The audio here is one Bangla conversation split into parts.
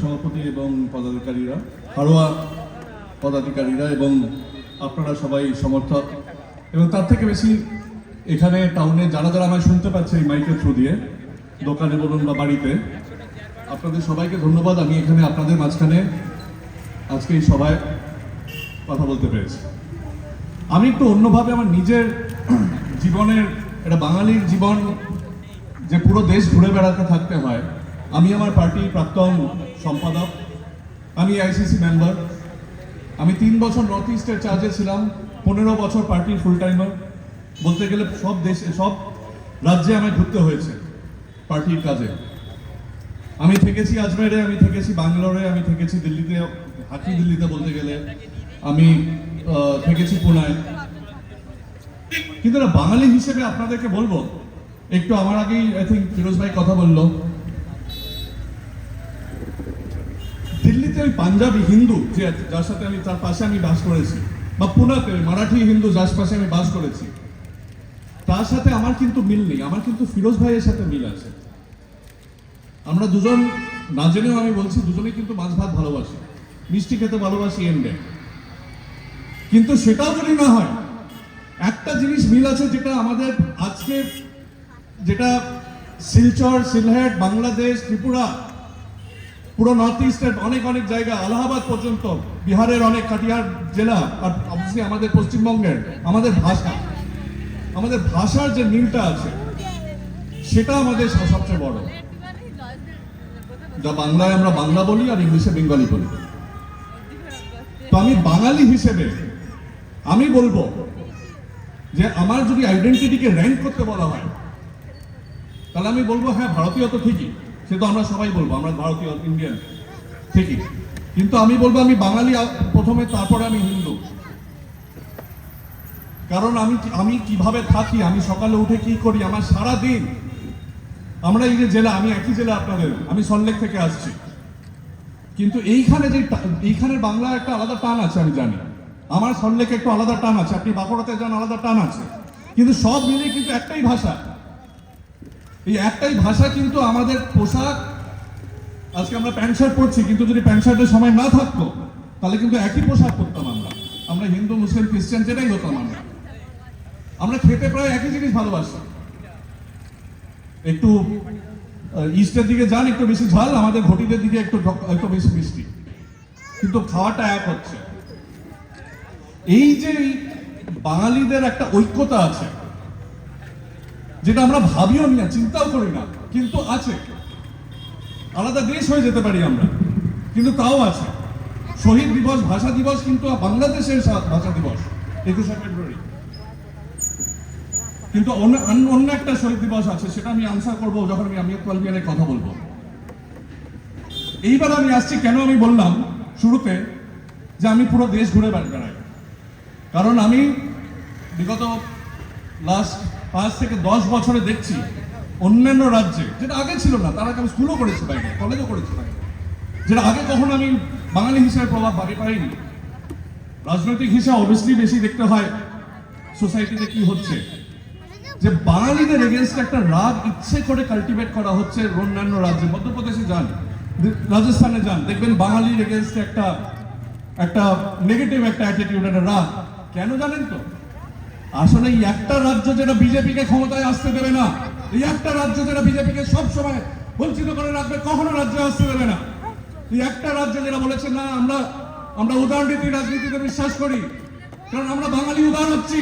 সভাপতি এবং পদাধিকারীরা, হারোয়া পদাধিকারীরা এবং আপনারা সবাই সমর্থক। এবং তার থেকে বেশি এখানে টাউনে যারা যারা আমায় শুনতে পাচ্ছে এই মাইকের থ্রু দিয়ে, দোকানে বলুন বা বাড়িতে, আপনাদের সবাইকে ধন্যবাদ। আমি এখানে আপনাদের মাঝখানে আজকে এই সভায় কথা বলতে পেরেছি। আমি একটু অন্যভাবে আমার নিজের জীবনের এটা বাঙালির জীবন যে পুরো দেশ ঘুরে বেড়াতে থাকতে হয় আমি আমার পার্টির প্রাক্তন সম্পাদক, আমি আইসিসি মেম্বার, আমি তিন বছর নর্থ ইস্টের চার্জে ছিলাম, পনেরো বছর পার্টির ফুল টাইমার বলতে গেলে সব দেশে, সব রাজ্যে আমায় ঢুকতে হয়েছে পার্টির কাজে। আমি থেকেছি আজমেরে, আমি থেকেছি ব্যাঙ্গালোরে আমি থেকেছি দিল্লিতে, হাকি দিল্লিতে বলতে গেলে, আমি থেকেছি পুনায়। কিন্তু বাঙালি হিসেবে আপনাদেরকে বলব, একটু আমার আগেই আই থিঙ্ক ফিরোজ ভাই কথা বলল দিল্লিতে ওই পাঞ্জাবি হিন্দু, যে যার সাথে আমি, তার পাশে আমি বাস করেছি, বা পুনাতে মারাঠি হিন্দু যার পাশে আমি বাস করেছি, তার সাথে আমার কিন্তু মিল নেই, আমার কিন্তু ফিরোজ ভাইয়ের সাথে মিল আছে। আমরা দুজন, না জেনেও আমি বলছি, দুজনেই কিন্তু মাছ ভাত ভালোবাসি, মিষ্টি খেতে ভালোবাসি এমডে কিন্তু সেটাও যদি না হয়, একটা জিনিস মিল আছে যেটা আমাদের আজকে, যেটা শিলচর, সিলহেট, বাংলাদেশ, ত্রিপুরা পুরো নর্থ ইস্টের অনেক অনেক জায়গা, আলাহাবাদ পর্যন্ত, বিহারের অনেক কাটিহার জেলা, আর অবশ্যই আমাদের পশ্চিমবঙ্গের, আমাদের ভাষা, আমাদের ভাষার যে মিলটা আছে, সেটা আমাদের সবচেয়ে বড়। যা বাংলায় আমরা বাংলা বলি আর ইংলিশে বেঙ্গলি বলি। তো আমি বাঙালি হিসেবে আমি বলব যে আমার যদি আইডেন্টিটিকে র্যাঙ্ক করতে বলা হয়, তাহলে আমি বলব হ্যাঁ ভারতীয় তো ঠিকই। সে তো আমরা সবাই বলব, আমরা ভারতীয় ইন্ডিয়ান ঠিকই। কিন্তু আমি বলব, আমি বাঙালি প্রথমে, তারপরে আমি হিন্দু। কারণ আমি আমি কীভাবে থাকি, আমি সকালে উঠে কি করি, আমার সারা দিন আমরা এই যে জেলা, আমি একই জেলা আপনাদের, আমি সল্লেক থেকে আসছি। কিন্তু এইখানে যে এইখানের বাংলা একটা আলাদা টান আছে, আমি জানি। আমার সল্লেকে একটু আলাদা টান আছে, আপনি বাঁকুড়াতে যান, আলাদা টান আছে। কিন্তু সব মিলে কিন্তু একটাই ভাষা। এই একটাই ভাষা কিন্তু আমাদের পোশাক, আজকে আমরা প্যান্ট শার্ট পরছি, কিন্তু যদি প্যান্ট শার্টের সময় না থাকতো, তাহলে কিন্তু একই পোশাক পরতাম আমরা। আমরা হিন্দু, মুসলিম, খ্রিস্টান, যেটাই হতাম আমরা। আমরা খেতে প্রায় একই জিনিস ভালোবাসি। একটু ইস্টের দিকে যান, একটু বেশি ঝাল, আমাদের ঘটিদের দিকে একটু একটু বেশি মিষ্টি। কিন্তু খাওয়াটা এক হচ্ছে। এই যে বাঙালিদের একটা ঐক্যতা আছে যেটা আমরা ভাবিও না, চিন্তাও করি না, কিন্তু আছে। আলাদা দেশ হয়ে যেতে পারি আমরা, কিন্তু তাও আছে। শহীদ দিবস, ভাষা দিবস, কিন্তু বাংলাদেশের ভাষা দিবস, একুশে ফেব্রুয়ারি। কিন্তু অন্য, অন্য- একটা শহীদ দিবস আছে, সেটা আমি আনসার করব যখন আমি আমি কোয়ালিফিয়ারের কথা বলব। এইবার আমি আসছি, কেন আমি বললাম শুরুতে যে আমি পুরো দেশ ঘুরে বেড়- বেড়াই। কারণ আমি বিগত লাস্ট পাঁচ থেকে দশ বছরে দেখছি অন্যান্য রাজ্যে, যেটা আগে ছিল না, তার আমি স্কুলও করেছি বাইরে, কলেজও করেছি বাইরে, যেটা আগে কখন আমি বাঙালি হিসেবে প্রভাব পাই পাইনি। রাজনৈতিক হিসাবে অবভিয়াসলি বেশি দেখতে হয় সোসাইটিতে কি হচ্ছে। যে বাঙালিদের এগেনস্ট একটা রাগ ইচ্ছে করে কাল্টিভেট করা হচ্ছে অন্যান্য রাজ্যে, মধ্যপ্রদেশে যান, রাজস্থানে যান, দেখবেন বাঙালির এগেনস্টে একটা একটা নেগেটিভ একটা অ্যাটিটিউড একটা রাগ। কেন জানেন তো? আসলে এই একটা রাজ্য যেটা বিজেপিকে ক্ষমতায় আসতে দেবে না, এই একটা রাজ্য যেটা বিজেপিকে সব সময় বঞ্চিত করে রাখবে, কখনো রাজ্যে আসতে দেবে না। এই একটা রাজ্য যেটা বলেছে, না, আমরা আমরা উদারনীতি রাজনীতিতে বিশ্বাস করি, কারণ আমরা বাঙালি উদার হচ্ছি,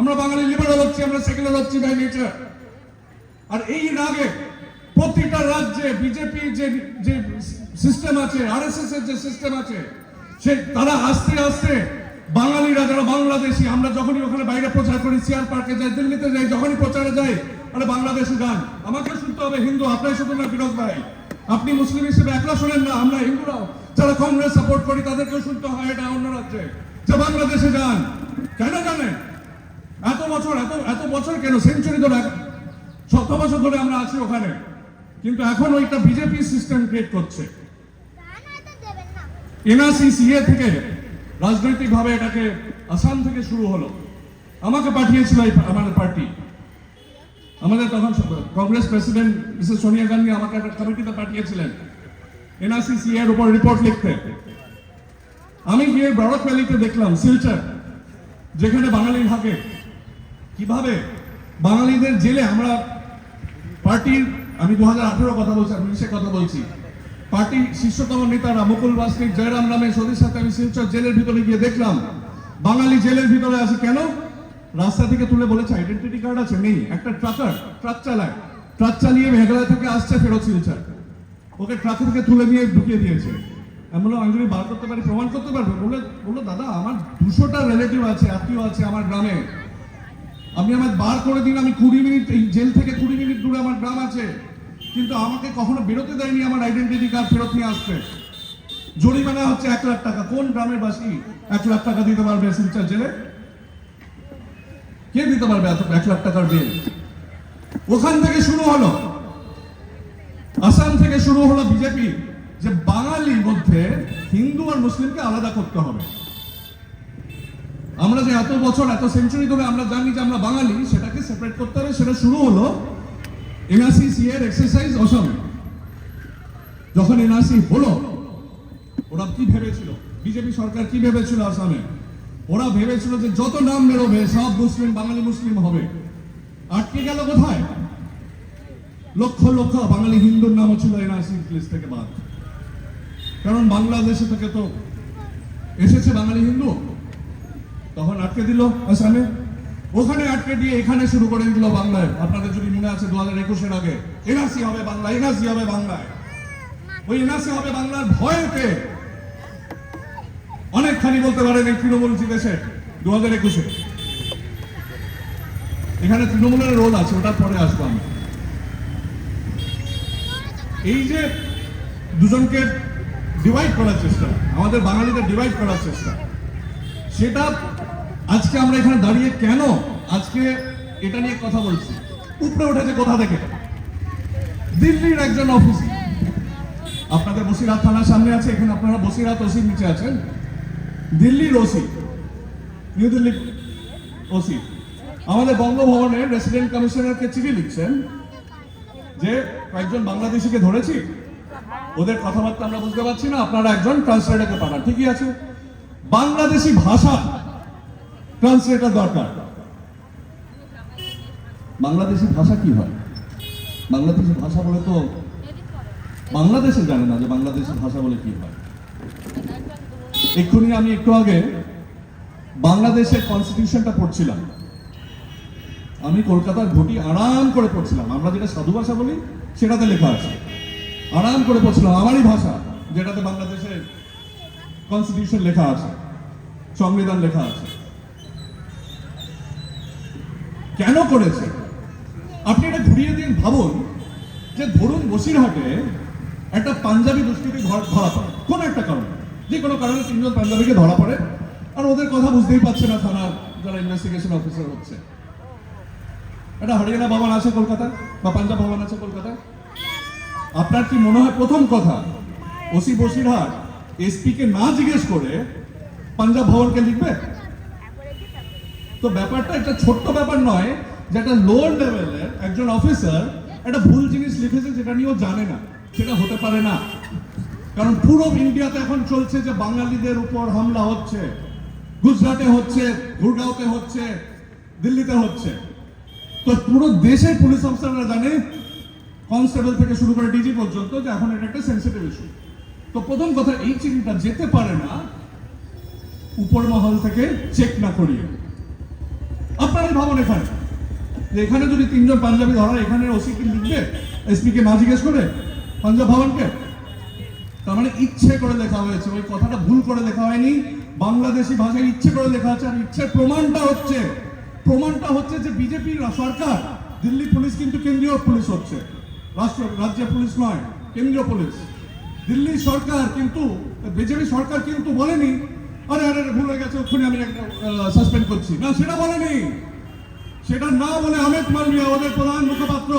আমরা বাঙালি লিবারাল হচ্ছি, আমরা সেকুলার হচ্ছি বাই নেচার আর এই রাগে প্রতিটা রাজ্যে বিজেপি যে যে সিস্টেম আছে আরএসএস এর যে সিস্টেম আছে, সে, তারা আস্তে আস্তে বাঙালিরা যারা বাংলাদেশি আমরা যখনই ওখানে বাইরে প্রচার করি সিয়ার পার্কে যাই দিল্লিতে যাই যখনই প্রচারে যাই আরে বাংলাদেশে গান। আমাকে শুনতে হবে হিন্দু আপনার শুধু না ফিরোজ ভাই? আপনি মুসলিম হিসেবে একলা শোনেন না আমরা হিন্দুরাও। যারা কংগ্রেস সাপোর্ট করি তাদেরকেও শুনতে হয় এটা অন্য রাজ্যে। যে বাংলাদেশে যান কেন জানেন? এত বছর এত এত বছর কেন? সেঞ্চুরি ধরে শত বছর ধরে আমরা আছি ওখানে। কিন্তু এখন ওইটা বিজেপি সিস্টেম ক্রিয়েট করছে। এনআরসি সিএ থেকে রাজনৈতিকভাবে এটাকে আসাম থেকে শুরু হলো। আমাকে পাঠিয়েছিল আমাদের পার্টি। আমাদের তখন কংগ্রেস প্রেসিডেন্ট মিসেস সোনিয়া গান্ধী আমাকে একটা কমিটিতে পাঠিয়েছিলেন। এনআরসিসি এর উপর রিপোর্ট লিখতে। আমি গিয়ে ব্রডক ভ্যালিতে দেখলাম শিলচর যেখানে বাঙালি থাকে কীভাবে বাঙালিদের জেলে আমরা পার্টির আমি দু হাজার আঠেরো কথা বলছি, আমি কথা বলছি। পার্টির শীর্ষতম নেতারা মুকুল বাস্তিক জয়রাম নামে সদীর সাথে আমি শিলচর জেলের ভিতরে গিয়ে দেখলাম। বাঙালি জেলের ভিতরে আছে কেন? রাস্তা থেকে তুলে বলেছে আইডেন্টিটি কার্ড আছে, নেই। একটা ট্রাকার ট্রাক চালায়। ট্রাক চালিয়ে মেঘালয় থেকে আসছে ফেরত শিলচর ওকে ট্রাক থেকে তুলে নিয়ে ঢুকিয়ে দিয়েছে। আমি বললাম, আমি যদি বার করতে পারি, প্রমাণ করতে পারব? বলে বলল, দাদা, আমার দুশোটা রিলেটিভ আছে, আত্মীয় আছে আমার গ্রামে। আপনি আমায় বার করে দিন, আমি কুড়ি মিনিট এই জেল থেকে কুড়ি মিনিট দূরে আমার গ্রাম আছে। কিন্তু আমাকে কখনো বেরোতে দেয়নি আমার আইডেন্টিটি কার্ড ফেরত নিয়ে আসতে। জরিমানা হচ্ছে এক লাখ টাকা। কোন গ্রামের বাসী এক লাখ টাকা দিতে পারবে শিলচর জেলে? কে দিতে পারবে এক লাখ টাকার বিল ওখান থেকে শুরু হলো। আসাম থেকে শুরু হলো বিজেপি। যে বাঙালির মধ্যে হিন্দু আর মুসলিমকে আলাদা করতে হবে। আমরা যে এত বছর, এত সেঞ্চুরি ধরে আমরা জানি যে আমরা বাঙালি, সেটাকে সেপারেট করতে হবে। সেটা শুরু হলো এনআরসি সি এর এক্সারসাইজ অসমে যখন এনআরসি হলো, ওরা কি ভেবেছিল? বিজেপি সরকার কি ভেবেছিল আসামে? ওরা ভেবেছিল যে যত নাম বেরোবে, সব মুসলিম, বাঙালি মুসলিম হবে। আটকে গেল কোথায়? লক্ষ লক্ষ বাঙালি হিন্দুর নামও ছিল এনআরসি লিস্ট থেকে বাদ। কারণ বাংলাদেশে থেকে তো এসেছে বাঙালি হিন্দু। তখন আটকে দিল আসামে। ওখানে আটকে দিয়ে এখানে শুরু করে দিল বাংলায়। আপনাদের যদি মনে আছে দু হাজার একুশের আগে, এনআরসি হবে বাংলা এনআরসি হবে বাংলায়। ওই এনআরসি হবে বাংলার ভয়েতে। অনেকখানি বলতে পারেন এই তৃণমূল জিতেছে দু হাজার একুশে। এখানে তৃণমূলের রোল আছে, ওটার পরে আসব আমি। এই যে দুজনকে ডিভাইড করার চেষ্টা, আমাদের বাঙালিদের ডিভাইড করার চেষ্টা, সেটা আজকে আমরা এখানে দাঁড়িয়ে কেন আজকে এটা নিয়ে কথা বলছি? উপরে উঠেছে কোথা থেকে? দিল্লির একজন অফিস আপনাদের বসিরহাট থানার সামনে আছে, এখানে আপনারা বসিরহাট ওসির নিচে আছেন। দিল্লির ওসি, নিউ দিল্লি ওসি। আমাদের বঙ্গভবনের রেসিডেন্ট কমিশনারকে চিঠি লিখছেন যে, কয়েকজন বাংলাদেশিকে ধরেছি, ওদের কথাবার্তা আমরা বুঝতে পারছি না, আপনারা একজন ট্রান্সলেটারকে পাঠান। ঠিকই আছে। বাংলাদেশি ভাষা ট্রান্সলেটার দরকার। বাংলাদেশি ভাষা কি হয়? বাংলাদেশি ভাষা বলে তো বাংলাদেশে জানে না যে বাংলাদেশি ভাষা বলে কি হয়। এক্ষুনি আমি একটু আগে বাংলাদেশের কনস্টিটিউশনটা পড়ছিলাম। আমি কলকাতার ঘটি আরাম করে পড়ছিলাম। আমরা যেটা সাধু ভাষা বলি, সেটাতে লেখা আছে। আরাম করে পড়ছিলাম আমারই ভাষা, যেটাতে বাংলাদেশের কনস্টিটিউশন লেখা আছে, সংবিধান লেখা আছে। কেন করেছে? আপনি এটা ঘুরিয়ে দিন, ভাবুন যে ধরুন বসিরহাটে একটা পাঞ্জাবি দুষ্কৃতী ধর- পড়ে, কোন একটা কারণে। যে কোনো কারণে তিনজন পাঞ্জাবিকে ধরা পড়ে, আর ওদের কথা বুঝতেই পারছে না থানার যারা ইনভেস্টিগেশন অফিসার হচ্ছে। একটা হরিয়ানা ভবন আছে কলকাতা বা পাঞ্জাব ভবন আছে কলকাতায়? আপনার কি মনে হয় প্রথম কথা, ওসি বসিরহাট এসপি কে না জিজ্ঞেস করে পাঞ্জাব ভবনকে লিখবে? তো ব্যাপারটা একটা ছোট্ট ব্যাপার নয় যে একটা লোয়ার লেভেলের একজন অফিসার একটা ভুল জিনিস লিখেছে যেটা নিয়ে ও জানে না, সেটা হতে পারে না। কারণ পুরো ইন্ডিয়াতে এখন চলছে যে বাঙালিদের উপর হামলা হচ্ছে, গুজরাটে হচ্ছে, গুরগাঁওতে হচ্ছে, দিল্লিতে হচ্ছে। তো পুরো দেশের পুলিশ অফিসাররা জানে কনস্টেবল থেকে শুরু করে ডিজি পর্যন্ত যে এখন এটা একটা সেন্সিটিভ ইস্যু তো প্রথম কথা, এই চিঠিটা যেতে পারে না, উপর মহল থেকে চেক না করিয়ে। আপনারাই ভাবুন এখানে। এখানে যদি তিনজন পাঞ্জাবি ধরা এখানে ওসি কি লিখবে? এসপি কে না জিজ্ঞেস করে? পাঞ্জাব ভবনকে? তার মানে ইচ্ছে করে লেখা হয়েছে। ওই কথাটা ভুল করে লেখা হয়নি। বাংলাদেশি ভাষায় ইচ্ছে করে লেখা আছে আর ইচ্ছের প্রমাণটা হচ্ছে। প্রমাণটা হচ্ছে যে বিজেপি সরকার, দিল্লি পুলিশ কিন্তু কেন্দ্রীয় পুলিশ হচ্ছে। রাষ্ট্র রাজ্যের পুলিশ নয়, কেন্দ্রীয় পুলিশ। দিল্লি সরকার কিন্তু, বিজেপি সরকার কিন্তু বলেনি আরে আরে ভুল হয়ে গেছে ওখানে আমি একটা সাসপেন্ড করছি। না, সেটা বলেনি। সেটা না বলে আহমেদ মালবিয়া ওদের প্রধান মুখপাত্র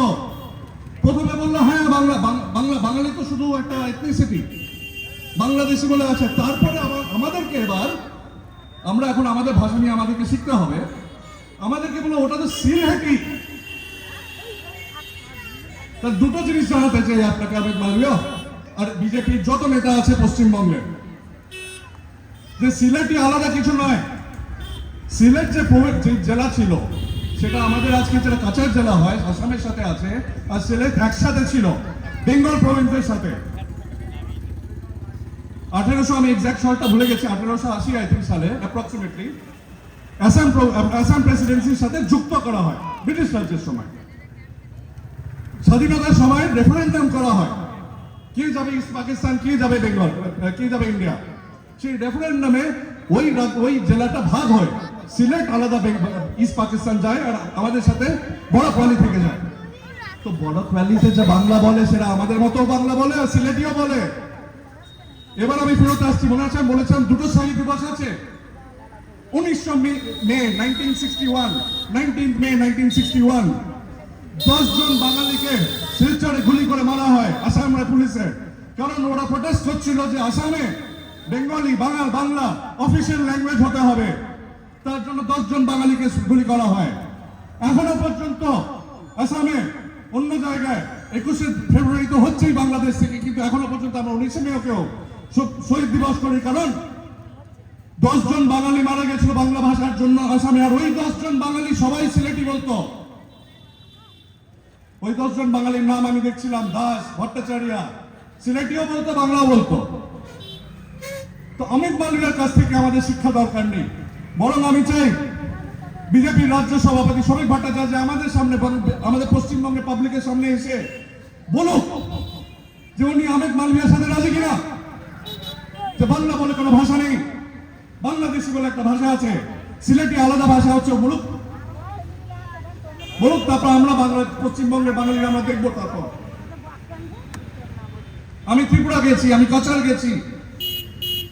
প্রথমে বলল হ্যাঁ বাংলা বাংলা, বাঙালি তো শুধু একটা এথনিসিটি বাংলাদেশি বলে আছে। তারপরে আমাদেরকে এবার, আমরা এখন আমাদের ভাষা নিয়ে আমাদেরকে শিখতে হবে। আমাদেরকে বলো ওটা তো সিল হ্যাকি তার দুটো জিনিস জানাতে চাই আপনাকে আহমেদ মালবিয়া আর বিজেপির যত নেতা আছে পশ্চিমবঙ্গের যে সিলেটই আলাদা কিছু নয়। সিলেট যে যে জেলা ছিল, সেটা আমাদের আজকে যেটা কাছাড় জেলা হয়, আসামের সাথে আছে, আর সিলেট একসাথে ছিল, বেঙ্গল প্রভিন্সের সাথে। আঠেরোশো, আমি এক্সাক্ট সালটা ভুলে গেছি, আঠেরোশো আশি আই থিঙ্ক সালে অ্যাপ্রক্সিমেটলি আসাম আসাম প্রেসিডেন্সির সাথে যুক্ত করা হয়, ব্রিটিশ রাজ্যের সময়। স্বাধীনতার সময় রেফারেন্ডাম করা হয়। কে যাবে ইস্ট পাকিস্তান কে যাবে বেঙ্গল কে যাবে ইন্ডিয়া সেই রেফারেন্ডামে ওই ওই জেলাটা ভাগ হয়। সিলেট আলাদা ইস্ট পাকিস্তান যায় আর আমাদের সাথে বড় ভ্যালি থেকে যায়। তো বড় ভ্যালিতে যে বাংলা বলে, সেটা আমাদের মতো বাংলা বলে আর সিলেটিও বলে। এবার আমি ফেরত আসছি। মনে আছে? বলেছিলাম দুটো শহীদ দিবস আছে। উনিশশো মে nineteen sixty one nineteen May nineteen sixty one দশ জন বাঙালিকে শিলচরে গুলি করে মারা হয় আসামের পুলিশে। কারণ ওরা প্রোটেস্ট হচ্ছিল যে আসামে Bengali, Bangal, Bangla official language হতে হবে। তার জন্য দশ জন বাঙালিকে গুলি করা হয়। এখনও পর্যন্ত আসামে অন্য জায়গায় একুশে ফেব্রুয়ারি তো হচ্ছেই বাংলাদেশ থেকে, কিন্তু এখনও পর্যন্ত আমরা উনিশে মেয়েকেও শহীদ দিবস করি। কারণ দশজন বাঙালি মারা গেছিল বাংলা ভাষার জন্য। আসামে আর ওই দশজন বাঙালি সবাই সিলেটি বলতো। ওই দশজন বাঙালির নাম আমি দেখছিলাম, দাস ভট্টাচার্য। সিলেটিও বলতো, বাংলাও বলতো। তো অমিত মালবিয়ার কাছ থেকে আমাদের শিক্ষা দরকার নেই। বরং আমি চাই বিজেপির রাজ্য সভাপতি শ্রমিক ভট্টাচার্য আমাদের সামনে আমাদের পশ্চিমবঙ্গের পাবলিকের সামনে এসে বলুক যে উনি আহমেদ মালবিয়ার সাথে রাজি কিনা। যে বাংলা বলে কোনো ভাষা নেই। বাংলাদেশি বলে একটা ভাষা আছে। সিলেটি আলাদা ভাষা হচ্ছে বলুক বলুক তারপর আমরা বাংলা, পশ্চিমবঙ্গের বাঙালিরা আমরা দেখব তারপর। আমি ত্রিপুরা গেছি, আমি কাছাড় গেছি।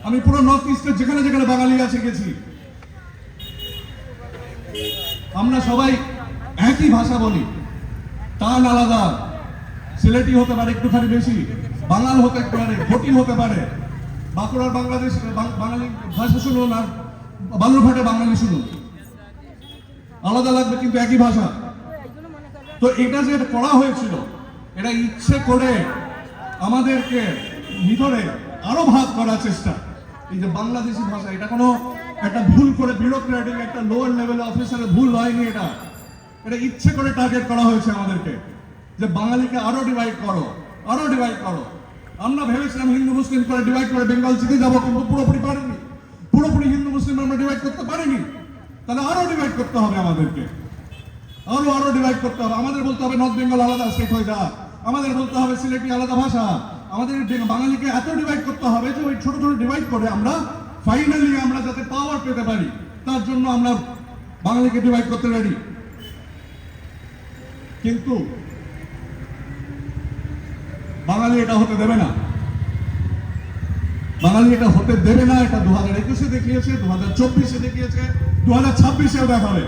আমি পুরো নর্থ ইস্টের যেখানে যেখানে বাঙালি আছে গেছি। আমরা সবাই একই ভাষা বলি। টান আলাদা। সিলেটি হতে পারে একটুখানি বেশি, বাঙাল হতে পারে ঘটি হতে পারে। বাঁকুড়ার বাংলাদেশ বাঙালি ভাষা শুনুন আর বালুরঘাটে বাঙালি শুনুন। আলাদা লাগবে কিন্তু একই ভাষা। তো এটা যে করা হয়েছিল, এটা ইচ্ছে করে আমাদেরকে ভিতরে আরও ভাগ করার চেষ্টা। এই যে বাংলাদেশি ভাষা, এটা কোনো একটা ভুল করে বিউরোক্রেটিক একটা লোয়ার লেভেল অফিসারের ভুল হয়নি এটা। এটা ইচ্ছে করে টার্গেট করা হয়েছে আমাদেরকে যে বাঙালিকে আরও ডিভাইড করো, আরও ডিভাইড করো। আমরা ভেবেছিলাম হিন্দু, মুসলিম করে ডিভাইড করে বেঙ্গল জিতে যাব, কিন্তু পুরোপুরি পারিনি। পুরোপুরি হিন্দু, মুসলিম আমরা ডিভাইড করতে পারিনি। তাহলে আরও ডিভাইড করতে হবে আমাদেরকে। আরও আরও ডিভাইড করতে হবে। আমাদের বলতে হবে নর্থ বেঙ্গল আলাদা স্টেট হয়ে যা। আমাদের বলতে হবে সিলেটি আলাদা ভাষা। আমাদের বাঙালিকে এত ডিভাইড করতে হবে যে ওই ছোট ছোট ডিভাইড করে আমরা ফাইনালি আমরা যাতে পাওয়ার পেতে পারি, তার জন্য আমরা বাঙালিকে ডিভাইড করতে রেডি কিন্তু বাঙালি এটা হতে দেবে না। বাঙালি এটা হতে দেবে না, এটা দু হাজার একুশে দেখিয়েছে দু হাজার চব্বিশে দেখিয়েছে দু হাজার ছাব্বিশেও দেখাবে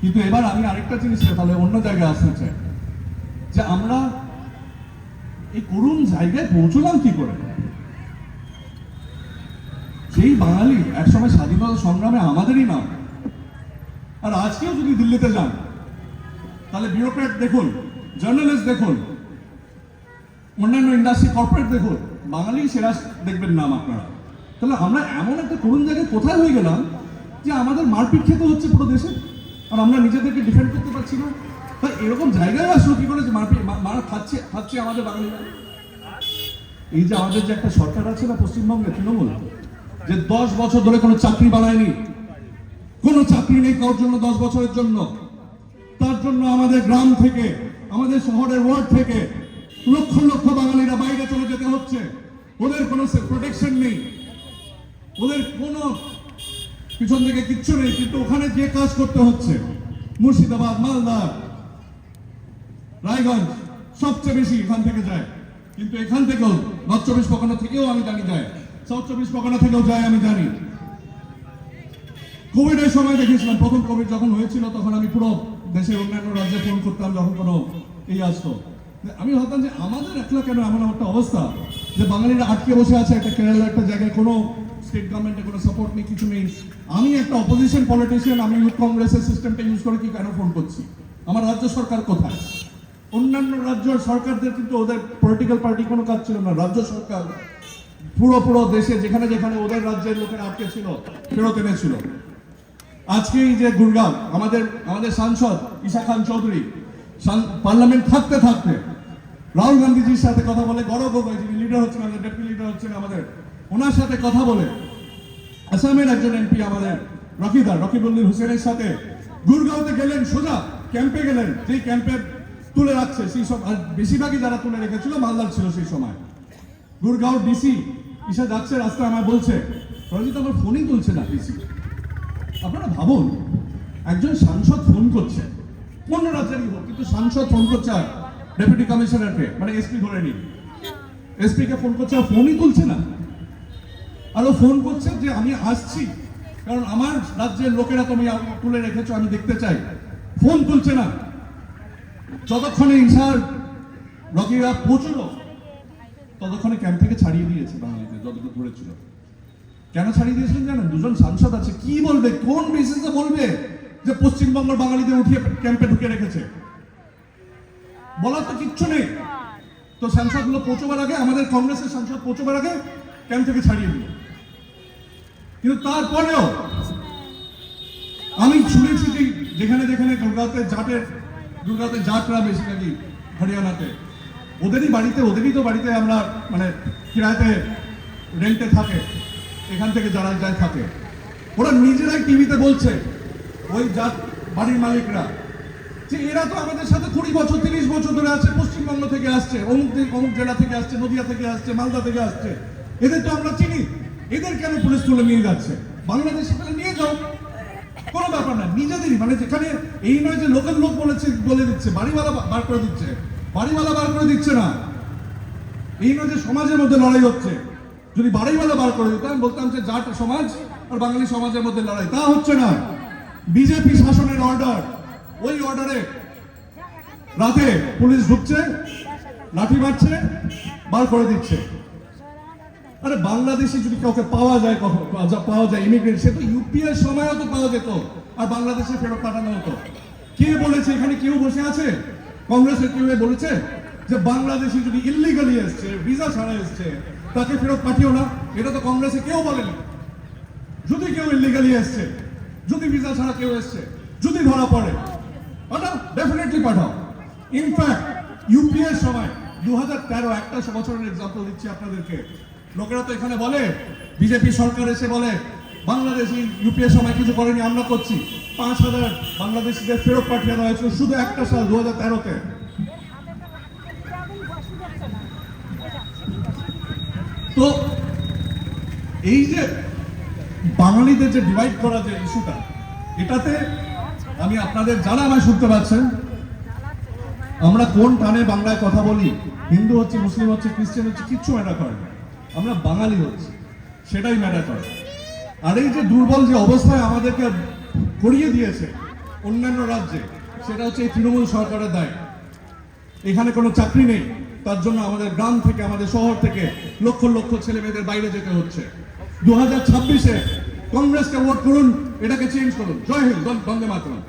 কিন্তু এবার আমি আরেকটা জিনিস তাহলে অন্য জায়গায় আসতে চাই, যে আমরা এই করুণ জায়গায় পৌঁছলাম কি করে? সেই বাঙালি একসময় স্বাধীনতা সংগ্রামে আমাদেরই নাম। আর আজকেও যদি দিল্লিতে যান, তাহলে বিউরোক্রেট দেখুন জার্নালিস্ট দেখুন, অন্যান্য ইন্ডাস্ট্রি কর্পোরেট দেখুন বাঙালি সেরা দেখবেন নাম আপনারা। তাহলে আমরা এমন একটা করুণ জায়গায় কোথায় হয়ে গেলাম যে আমাদের মারপিট খেতে হচ্ছে পুরো দেশে? আর আমরা নিজেদেরকে ডিফেন্ড করতে পারছি না। এরকম জায়গায় আসলো কি করে যে মারা খাচ্ছে খাচ্ছে আমাদের বাঙালিরা এই যে আমাদের যে একটা সরকার আছে না পশ্চিমবঙ্গে, তৃণমূল, যে দশ বছর ধরে কোনো চাকরি বানায়নি কোনো চাকরি নেই কারোর জন্য দশ বছরের জন্য, তার জন্য আমাদের গ্রাম থেকে, আমাদের শহরের ওয়ার্ড থেকে লক্ষ লক্ষ বাঙালিরা বাইরে চলে যেতে হচ্ছে। ওদের কোনো প্রোটেকশন নেই। ওদের কোনো পিছন থেকে কিচ্ছু নেই, কিন্তু ওখানে যে কাজ করতে হচ্ছে, মুর্শিদাবাদ, মালদা রায়গঞ্জ সবচেয়ে বেশি এখান থেকে যায়। কিন্তু এখান থেকেও নর্থ চব্বিশ পরগনা থেকেও আমি জানি যায়। সাউথ চব্বিশ পরগনা থেকেও যায় আমি জানি। কোভিডের সময় দেখেছিলাম প্রথম কোভিড যখন হয়েছিল, তখন আমি পুরো দেশের অন্যান্য রাজ্যে ফোন করতাম, যখন কোনো এই আসতো। আমি ভাবতাম যে আমাদের একলা কেন এমন একটা অবস্থা? যে বাঙালিরা আটকে বসে আছে, একটা কেরালা একটা জায়গায় কোনো স্টেট গভর্নমেন্টের কোনো সাপোর্ট নেই, কিছু নেই। আমি একটা অপোজিশন পলিটিশিয়ান আমি কংগ্রেসের সিস্টেমটা ইউজ করে কি কেন ফোন করছি? আমার রাজ্য সরকার কোথায়? অন্যান্য রাজ্য সরকারদের কিন্তু ওদের পলিটিক্যাল পার্টি কোনো কাজ ছিল না, রাজ্য সরকার পুরো পুরো দেশে যেখানে যেখানে ওদের রাজ্যের লোকেরা আটকে ছিল, ফেরত এনেছিল। আজকে এই যে গুরগাঁও, আমাদের আমাদের সাংসদ ঈশা খান চৌধুরী পার্লামেন্ট থাকতে থাকতে রাহুল গান্ধীজির সাথে কথা বলে গৌরব গগৈ যিনি লিডার হচ্ছেন, আমাদের ডেপুটি লিডার হচ্ছেন, আমাদের ওনার সাথে কথা বলে আসামের একজন এমপি আমাদের রকিদার রকিবুল্লির হোসেনের সাথে গুরগাঁওতে গেলেন সোজা, ক্যাম্পে গেলেন। যেই ক্যাম্পে তুলে রাখছে সেই সব আর বেশিরভাগই যারা তুলে রেখেছিল মালদার ছিল সেই সময়। গুরগাঁও ডিসি ইসা যাচ্ছে, রাস্তায় আমায় বলছে, রঞ্জিত আমার ফোনই তুলছে না, ডিসি। আপনারা ভাবুন, একজন সাংসদ ফোন করছে অন্য রাজ্যেরই হোক কিন্তু সাংসদ ফোন করছে আর ডেপুটি কমিশনারকে মানে এসপি ধরে নিন। এসপি কে ফোন করছে আর ফোনই তুলছে না। আর ও ফোন করছে যে আমি আসছি, কারণ আমার রাজ্যের লোকেরা তুমি তুলে রেখেছো, আমি দেখতে চাই। ফোন তুলছে না। যতক্ষণে ইনসার রকিরা পৌঁছলো। ততক্ষণে ক্যাম্প থেকে ছাড়িয়ে দিয়েছে বাঙালিদের যতটুকু ধরেছিল কেন ছাড়িয়ে দিয়েছিলেন জানেন? দুজন সাংসদ আছে। কি বলবে? কোন বেসিসে বলবে যে পশ্চিমবঙ্গের বাঙালিদের উঠিয়ে ক্যাম্পে ঢুকে রেখেছে? বলার তো কিচ্ছু নেই। তো সাংসদগুলো পৌঁছবার আগে, আমাদের কংগ্রেসের সাংসদ পৌঁছবার আগে ক্যাম্প থেকে ছাড়িয়ে দিল। কিন্তু তারপরেও আমি শুনেছি যেখানে যেখানে দুর্গাতে জাটের দুর্গাতে জাটরা বেশিরভাগই হরিয়ানাতে? ওদেরই বাড়িতে, ওদেরই তো বাড়িতে আমরা মানে কিরায়তে রেন্টে থাকে, এখান থেকে যারা যায় থাকে। ওরা নিজেরাই টিভিতে বলছে, ওই জাত বাড়ির মালিকরা, যে এরা তো আমাদের সাথে কুড়ি বছর, তিরিশ বছর ধরে আছে, পশ্চিমবঙ্গ থেকে আসছে, অমুক অমুক জেলা থেকে আসছে, নদিয়া থেকে আসছে, মালদা থেকে আসছে। এদের তো আমরা চিনি। এদের কেন পুলিশ তুলে নিয়ে যাচ্ছে? বাংলাদেশে তাহলে নিয়ে যাও। কোনো ব্যাপার না, নিজেদেরই। মানে যেখানে এই নয় যে লোকাল লোক বলেছে, বলে দিচ্ছে, বাড়িওয়ালা বার করে দিচ্ছে। বাড়িওয়ালা বার করে দিচ্ছে না। এই নয় যে সমাজের মধ্যে লড়াই হচ্ছে। যদি বাড়িওয়ালা বার করে দিতাম বলতাম যে জাট সমাজ আর বাঙালি সমাজের মধ্যে লড়াই, তা হচ্ছে না। বিজেপি শাসনের অর্ডার ওই অর্ডারে রাতে পুলিশ ঢুকছে, লাঠি মারছে, বার করে দিচ্ছে। আরে বাংলাদেশে যদি কাউকে পাওয়া যায় কখন পাওয়া যায় ইমিগ্রেন্ট সে তো ইউপিএর সময়ও তো পাওয়া যেত, আর বাংলাদেশে ফেরত পাঠানো হতো। কে বলেছে? এখানে কেউ বসে আছে? কংগ্রেসের কেউ বলেছে যে বাংলাদেশে যদি ইলিগালি এসছে ভিসা ছাড়া এসছে, তাকে ফেরত পাঠিও না? এটা তো কংগ্রেসে কেউ বলেনি। যদি কেউ ইলিগালি এসছে, যদি ভিসা ছাড়া কেউ এসছে, যদি ধরা পড়ে, পাঠাও ডেফিনেটলি পাঠাও। ইনফ্যাক্ট ইউপিএর সময় দু হাজার তেরো, একটা বছরের এক্সাম্পল দিচ্ছি আপনাদেরকে। লোকেরা তো এখানে বলে, বিজেপি সরকার এসে বলে, বাংলাদেশি ইউপিএর সময় কিছু করেনি, আমরা করছি। পাঁচ হাজার বাংলাদেশিদের ফেরত পাঠিয়ে দেওয়া হয়েছিল শুধু একটা সাল দু হাজার তেরোতে। তো এই যে বাঙালিদের যে ডিভাইড করা যে ইস্যুটা এটাতে আমি আপনাদের যারা আমায় শুনতে পাচ্ছেন, আমরা কোন টানে বাংলায় কথা বলি, হিন্দু হচ্ছে, মুসলিম হচ্ছে, খ্রিস্টান হচ্ছে, কিচ্ছু ম্যাটার করে না। আমরা বাঙালি হচ্ছি সেটাই ম্যাটার করে। আর এই যে দুর্বল যে অবস্থায় আমাদেরকে করিয়ে দিয়েছে অন্যান্য রাজ্যে, সেটা হচ্ছে এই তৃণমূল সরকারের দায়। এখানে কোনো চাকরি নেই, তার জন্য আমাদের গ্রাম থেকে, আমাদের শহর থেকে লক্ষ লক্ষ ছেলে মেয়েদের বাইরে যেতে হচ্ছে। দু হাজার ছাব্বিশে কংগ্রেসকে ভোট করুন, এটাকে চেঞ্জ করুন। জয় হিন্দ বন্দে মাতরম।